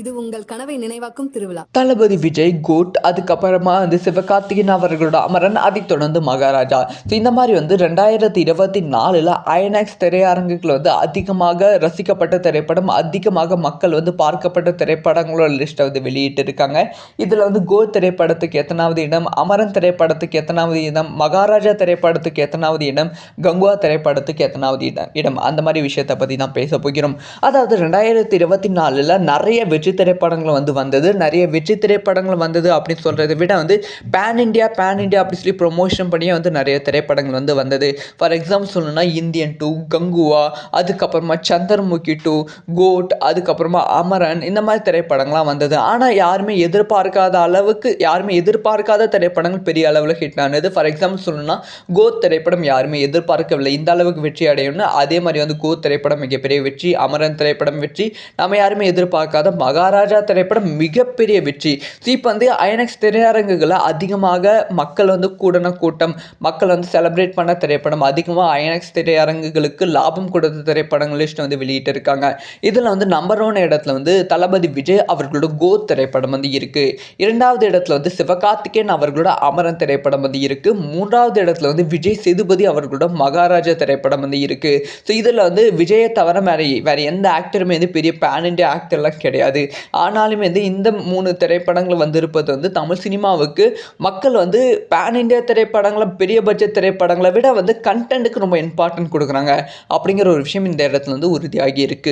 இது உங்கள் கனவை நினைவாக்கும் திருவிழா. தளபதி விஜய் கோட் அதுக்கப்புறமா வந்து சிவகார்த்திகேயன் அவர்களோட அமரன் அதைத் தொடர்ந்து மகாராஜா. ஸோ இந்த மாதிரி வந்து ரெண்டாயிரத்தி இருபத்தி நாலில் ஐநாக்ஸ் திரையரங்குகள் வந்து அதிகமாக ரசிக்கப்பட்ட திரைப்படம் அதிகமாக மக்கள் வந்து பார்க்கப்பட்ட திரைப்படங்களோட லிஸ்ட்டை வந்து வெளியிட்டு இருக்காங்க இதில் வந்து கோட் திரைப்படத்துக்கு எத்தனாவது இடம் அமரன் திரைப்படத்துக்கு எத்தனாவது இடம் மகாராஜா திரைப்படத்துக்கு எத்தனாவது இடம் கங்குவா திரைப்படத்துக்கு எத்தனாவது இடம் இடம். அந்த மாதிரி விஷயத்தை பற்றி தான் பேச போகிறோம். அதாவது ரெண்டாயிரத்தி இருபத்தி நாலில் நிறைய வெற்றி திரைப்படங்கள் வந்து வந்தது. நிறைய வெற்றி திரைப்படங்கள் வந்தது அப்படின்னு சொல்கிறத விட வந்து பேன் இண்டியா பேன் இண்டியா அப்படி சொல்லி ப்ரொமோஷன் பண்ணியே வந்து நிறைய திரைப்படங்கள் வந்து வந்தது. ஃபார் எக்ஸாம்பிள் சொல்லணும்னா இந்தியன் டூ கங்குவா அதுக்கப்புறமா சந்திரமுகி டூ கோட் அதுக்கப்புறமா அமரன் இந்த மாதிரி திரைப்படங்கள்லாம் வந்தது. ஆனால் யாருமே எதிர்பார்க்காத அளவுக்கு யாருமே எதிர்பார்க்காத திரைப்படங்கள் பெரிய அளவில் ஹிட் ஆனது. ஃபார் எக்ஸாம்பிள் சொல்லணும்னா கோத் திரைப்படம் யாருமே எதிர்பார்க்கவில்லை. இந்த அளவுக்கு வெற்றி அடையும்னு அதே மாதிரி வந்து கோத் திரைப்படம் மிகப்பெரிய வெற்றி அமரன் திரைப்படம் வெற்றி. நம்ம யாருமே எதிர்பார்க்காத மகாராஜா திரைப்படம் மிகப்பெரிய வெற்றி. ஸோ இப்போ வந்து ஐநக்ஸ் திரையரங்குகளை அதிகமாக மக்கள் வந்து கூடன கூட்டம் மக்கள் வந்து செலிப்ரேட் பண்ண திரைப்படம் அதிகமாக ஐநக்ஸ் திரையரங்குகளுக்கு லாபம் கொடுத்த திரைப்படங்கள் லிஸ்ட் வந்து வெளியிட்டிருக்காங்க. இதில் வந்து நம்பர் ஒன் இடத்துல வந்து தளபதி விஜய் அவர்களோட கோத் திரைப்படம் வந்து இருக்குது இரண்டாவது இடத்துல வந்து சிவகார்த்திகேயன் அவர்களோட அமரன் திரைப்படம் வந்து இருக்குது மூன்றாவது இடத்துல வந்து விஜய் சேதுபதி அவர்களோட மகாராஜா திரைப்படம் வந்து இருக்குது ஸோ இதில் வந்து விஜயை தவிர வேறு வேறு எந்த ஆக்டருமே வந்து பெரிய பேன் இண்டியா ஆக்டர்லாம் கிடையாது. ஆனாலுமே வந்து இந்த மூணு திரைப்படங்கள் வந்திருப்பது வந்து தமிழ் சினிமாவுக்கு மக்கள் வந்து பேன் இண்டியா திரைப்படங்களை பெரிய பட்ஜெட் திரைப்படங்களை விட வந்து கண்டென்ட்டுக்கு ரொம்ப இம்பார்ட்டன்ட் கொடுக்குறாங்க. அப்படிங்கிற ஒரு விஷயம் இந்த இடத்துல வந்து உறுதியாகி இருக்குது